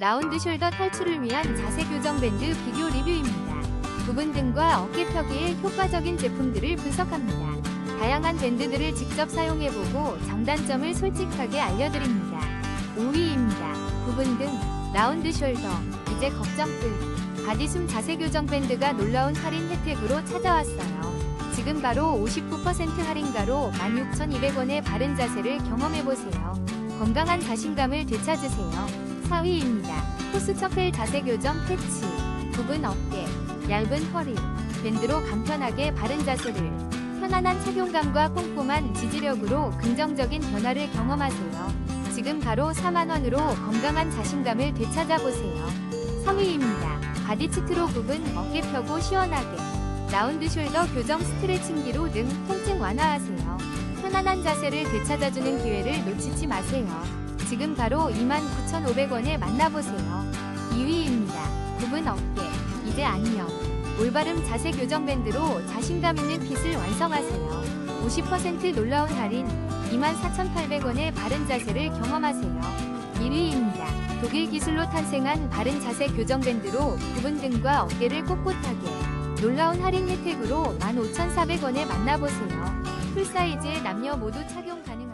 라운드 숄더 탈출을 위한 자세 교정 밴드 비교 리뷰입니다. 부분 등과 어깨 펴기에 효과적인 제품들을 분석합니다. 다양한 밴드들을 직접 사용해보고 장단점을 솔직하게 알려드립니다. 5위입니다. 부분 등, 라운드 숄더, 이제 걱정 끝. 바디숨 자세 교정 밴드가 놀라운 할인 혜택으로 찾아왔어요. 지금 바로 59% 할인가로 16,200원의 바른 자세를 경험해보세요. 건강한 자신감을 되찾으세요. 4위입니다. 포스처펠 자세 교정 패치. 부분 어깨, 얇은 허리, 밴드로 간편하게 바른 자세를 편안한 착용감과 꼼꼼한 지지력으로 긍정적인 변화를 경험하세요. 지금 바로 4만원으로 건강한 자신감을 되찾아보세요. 3위입니다. 바디치트로 부분 어깨 펴고 시원하게 라운드 숄더 교정 스트레칭기로 등 통증 완화하세요. 편안한 자세를 되찾아주는 기회를 놓치지 마세요. 지금 바로 29,500원에 만나보세요. 2위입니다. 부분 어깨, 이제 안녕. 올바름 자세 교정 밴드로 자신감 있는 핏을 완성하세요. 50% 놀라운 할인, 24,800원의 바른 자세를 경험하세요. 1위입니다. 독일 기술로 탄생한 바른 자세 교정 밴드로 부분 등과 어깨를 꼿꼿하게 놀라운 할인 혜택으로 15,400원에 만나보세요. 풀사이즈의 남녀 모두 착용 가능.